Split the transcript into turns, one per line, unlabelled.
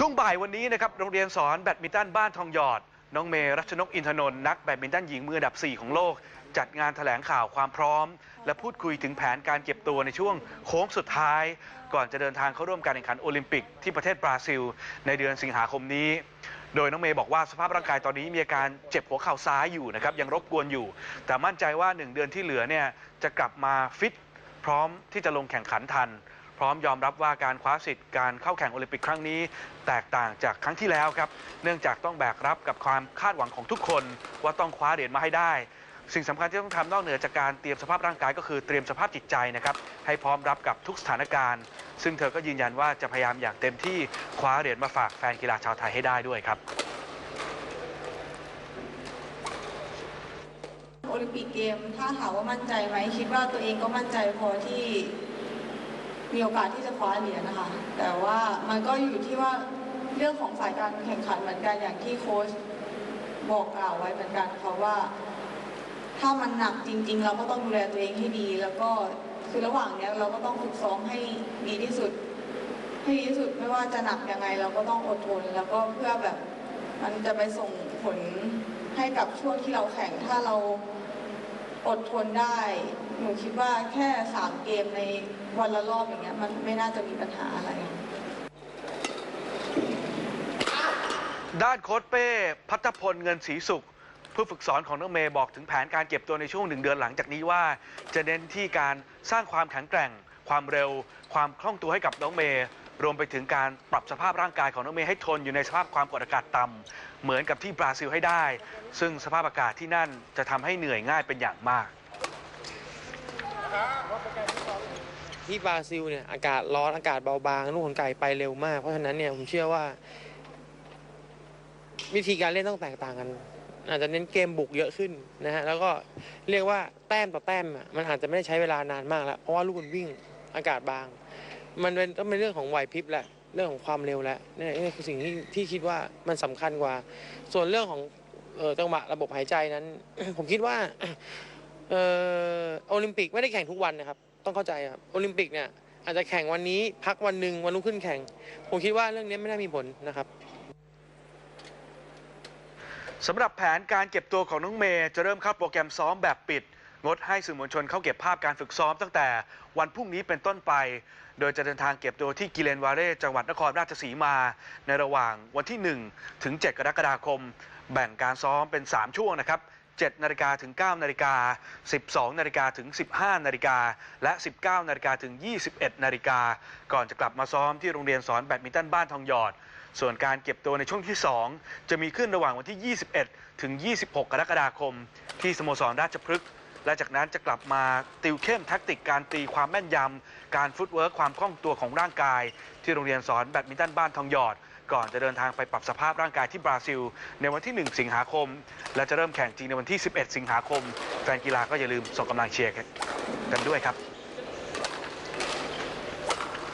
ช่วงบ่ายวันนี้นะครับโรงเรียนสอนแบดมินตันบ้านทองหยอด น้องเมรัชนกอินทนนท์นักแบดมินตันหญิงมืออันดับ 4 ของโลก จัดงานแถลงข่าวความพร้อม และพูดคุยถึงแผนการเก็บตัวในช่วงโค้งสุดท้าย ก่อนจะเดินทางเข้าร่วมการแข่งขันโอลิมปิกที่ประเทศบราซิล ในเดือนสิงหาคมนี้ โดยน้องเมย์บอกว่าสภาพร่างกายตอนนี้มีอาการเจ็บหัวเข่าซ้ายอยู่นะครับยังรบกวนอยู่ แต่มั่นใจว่า 1 เดือนที่เหลือเนี่ยจะกลับมาฟิตพร้อมที่จะลงแข่งขันทัน พร้อมยอมรับว่าการคว้าสิทธิ์การเข้าแข่งโอลิมปิกครั้งนี้ แตกต่างจากครั้งที่แล้วครับ เนื่องจากต้องแบกรับกับความคาดหวังของทุกคน ว่าต้องคว้าเหรียญมาให้ได้ สิ่งสำคัญที่ต้องทำนอกเหนือจากการเตรียมสภาพร่างกายก็คือเตรียมสภาพจิตใจนะครับให้พร้อมรับกับทุกสถานการณ์ ซึ่งเธอก็ยืนยันว่าจะพยายามอย่างเต็มที่คว้าเหรียญมาฝากแฟนกีฬาชาวไทยให้ได้ด้วยครับ
โอลิมปิกเกม ถ้าถามว่ามั่นใจไหมคิดว่าตัวเองก็มั่นใจพอที่ มีโอกาสที่จะคว้าเหรียญนะคะ แต่ว่ามันก็อยู่ที่ว่าเรื่องของสายการแข่งขันเหมือนกันอย่างที่โค้ชบอกกล่าวไว้เหมือนกันค่ะว่า ถ้ามันหนักจริง ๆ เราก็ต้องดูแลตัวเองให้ดี แล้วก็คือระหว่างเนี้ยเราก็ต้องฝึกซ้อมให้ดีที่สุดให้ดีที่สุดไม่ว่าจะหนักยังไง เราก็ต้องอดทน แล้วก็เพื่อแบบ มันจะไปส่งผลให้กับช่วงที่เราแข่งถ้าเรา อดทนได้ หนูคิดว่าแค่สามเกมในวันละรอบอย่างเงี้ยมันไม่น่าจะมีปัญหาอะไร
ด้านโค้ชเป้พัฒพลเงินศรีสุข ผู้ฝึกสอนของน้องเมย์บอกถึงแผนการเก็บตัวในช่วงหนึ่งเดือนหลังจากนี้ว่า จะเน้นที่การสร้างความแข็งแกร่ง ความเร็ว ความคล่องตัวให้กับน้องเมย์ รวมไปถึงการปรับสภาพร่างกายของน้องเมย์ให้ทนอยู่ในสภาพความกดอากาศต่ำเหมือนกับที่บราซิลให้ได้ ซึ่งสภาพอากาศที่นั่นจะทำให้เหนื่อยง่ายเป็นอย่างมาก
ที่บราซิลเนี่ยอากาศร้อนอากาศเบาบางลูกขนไก่ไปเร็วมาก เพราะฉะนั้นเนี่ยผมเชื่อว่า วิธีการเล่นต้องแตกต่างกัน อาจจะเน้นเกมบุกเยอะขึ้นนะฮะแล้วก็เรียกว่าแต้มต่อแต้มอะมันอาจจะไม่ได้ใช้เวลานานมากแล้วเพราะว่าลูกมันวิ่งอากาศบาง มันเป็นต้องเป็นเรื่องของไหวพริบแหละเรื่องของความเร็วแหละนี่นี่คือสิ่งที่ที่คิดว่ามันสำคัญกว่า ส่วนเรื่องของออจังหวะระบบหายใจนั้น ผมคิดว่าออโอลิมปิกไม่ได้แข่งทุกวันนะครับ ต้องเข้าใจครับโอลิมปิกเนี่ยอาจจะแข่งวันนี้พักวันหนึ่งวันรุ่งขึ้นแข่ง ผมคิดว่าเรื่องนี้ไม่น่ามีผลนะครับ
สำหรับแผนการเก็บตัวของน้องเมย์จะเริ่มเข้าโปรแกรมซ้อมแบบปิด งดให้สื่อมวลชนเข้าเก็บภาพการฝึกซ้อมตั้งแต่วันพรุ่งนี้เป็นต้นไป โดยจะเดินทางเก็บตัวที่กิเลนวาเร่จังหวัดนครราชสีมา ในระหว่างวันที่ 1 ถึง 7 กรกฎาคม แบ่งการซ้อมเป็น 3 ช่วงนะครับ7นาฬิกาถึง9นาฬิกา 12นาฬิกาถึง 15นาฬิกา และ 19นาฬิกาถึง 21นาฬิกา ก่อนจะกลับมาซ้อมที่โรงเรียนสอนแบดมินตันบ้านทองหยอด ส่วนการเก็บตัวในช่วงที่ 2 จะมีขึ้นระหว่างวันที่ 21 ถึง 26 กรกฎาคม ที่สโมสรราชพฤกษ์ และจากนั้นจะกลับมาติวเข้มแท็กติกการตีความแม่นยำ การฟุตเวิร์กความคล่องตัวของร่างกาย ที่โรงเรียนสอนแบดมินตันบ้านทองหยอด ก่อนจะเดินทางไปปรับสภาพร่างกายที่บราซิล ในวันที่ 1 สิงหาคม และจะเริ่มแข่งจริงในวันที่ 11 สิงหาคม แฟนกีฬาก็อย่าลืมส่งกำลังเชียร์กันด้วยครับ